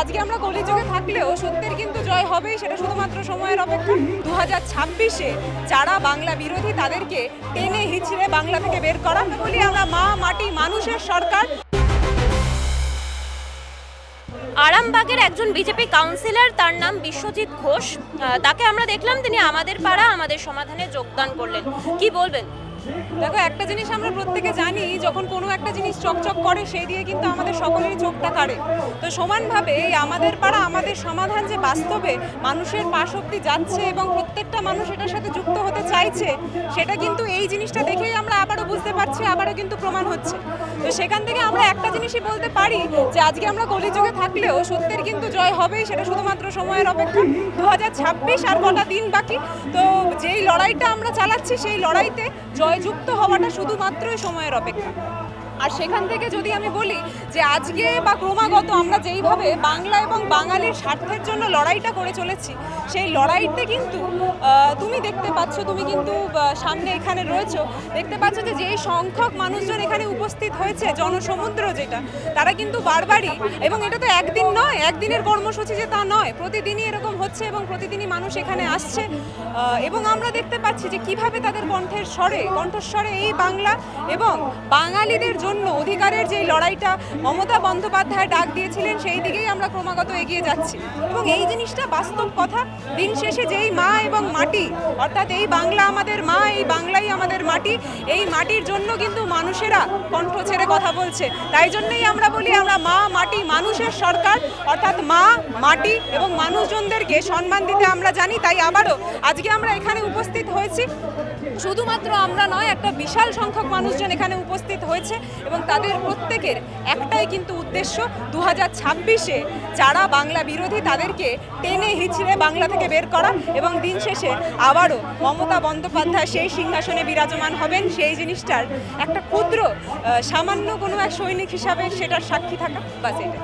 আজকে আমরা কলিযুগে থাকলেও সত্যের কিন্তু জয় হবেই, সেটা শুধুমাত্র সময়ের অপেক্ষা। দু হাজার ছাব্বিশে যারা বাংলা বিরোধী, তাদেরকে টেনে হিচড়ে বাংলা থেকে বের করা। বলি, আমরা মা, মাটি, মানুষের সরকার। আরামবাগের একজন বিজেপি কাউন্সিলর, তার নাম বিশ্বজিৎ ঘোষ। তাকে আমরা দেখলাম, তিনি আমাদের পাড়া, আমাদের সমাধানে যোগদান করলেন। কি বলবেন? দেখো, একটা জিনিস আমরা প্রত্যেকে জানি, যখন কোনো একটা জিনিস চকচক করে, সেই দিয়ে কিন্তু আমাদের সকলেরই চোখটা কাড়ে। তো সমানভাবে এই আমাদের পাড়া, আমাদের সমাধান যে বাস্তবে মানুষের পাশ অব্দি যাচ্ছে এবং প্রত্যেকটা মানুষ এটার সাথে যুক্ত হতে চাইছে, সেটা কিন্তু এই জিনিসটা দেখেই আমরা আবারও বুঝতে পারছি, আবারও কিন্তু প্রমাণ হচ্ছে। তো সেখান থেকে আমরা একটা জিনিসই বলতে পারি যে, আজকে আমরা কলিযুগে থাকলেও সত্যের কিন্তু জয় হবেই, সেটা শুধুমাত্র সময়ের অপেক্ষা। দু হাজার ছাব্বিশ আর কটা দিন বাকি। তো যেই লড়াইটা আমরা চালাচ্ছি, সেই লড়াইতে জয়যুক্ত হওয়াটা শুধুমাত্রই সময়ের অপেক্ষা। আর সেখান থেকে যদি আমি বলি যে আজকে বা ক্রমাগত আমরা যেইভাবে বাংলা এবং বাঙালির স্বার্থের জন্য লড়াইটা করে চলেছি, সেই লড়াইতে কিন্তু তুমি দেখতে পাচ্ছ, তুমি কিন্তু সামনে এখানে রয়েছো, দেখতে পাচ্ছ যে যেই সংখ্যক মানুষজন এখানে উপস্থিত হয়েছে, জনসমুদ্র যেটা, তারা কিন্তু বারবারই, এবং এটা তো একদিন নয়, একদিনের কর্মসূচি যে তা নয়, প্রতিদিনই এরকম হচ্ছে এবং প্রতিদিনই মানুষ এখানে আসছে এবং আমরা দেখতে পাচ্ছি যে কীভাবে তাদের কণ্ঠের স্বরে, কণ্ঠস্বরে এই বাংলা এবং বাঙালিদের জন্য অধিকারের যে লড়াইটা মমতা বন্দ্যোপাধ্যায় ডাক দিয়েছিলেন, সেই দিকেই আমরা ক্রমাগত এগিয়ে যাচ্ছি। এবং এই জিনিসটা বাস্তব কথা, দিন শেষে যেই মা এবং মাটি, অর্থাৎ এই বাংলা আমাদের মা, এই বাংলাই আমাদের মাটি, এই মাটির জন্য কিন্তু মানুষেরা কণ্ঠ ছেড়ে কথা বলছে। তাই জন্যই আমরা বলি, আমরা মা, মাটি মানুষের সরকার, অর্থাৎ মা, মাটি এবং মানুষজনদেরকে সম্মান দিতে আমরা জানি, তাই আবারও আজকে আমরা এখানে উপস্থিত হয়েছি। শুধুমাত্র আমরা নয়, একটা বিশাল সংখ্যক মানুষজন এখানে উপস্থিত হয়েছে। এবং তাদের প্রত্যেকের একটাই কিন্তু উদ্দেশ্য দু হাজার ছাব্বিশে যারা বাংলা বিরোধী তাদেরকে টেনে হিচড়ে বাংলা থেকে বের করা এবং দিন শেষে আবারও মমতা বন্দ্যোপাধ্যায় সেই সিংহাসনে বিরাজমান হবেন, সেই জিনিসটার একটা ক্ষুদ্র সামান্য কোনো এক সৈনিক হিসাবে সেটার সাক্ষী থাকা বা এটা।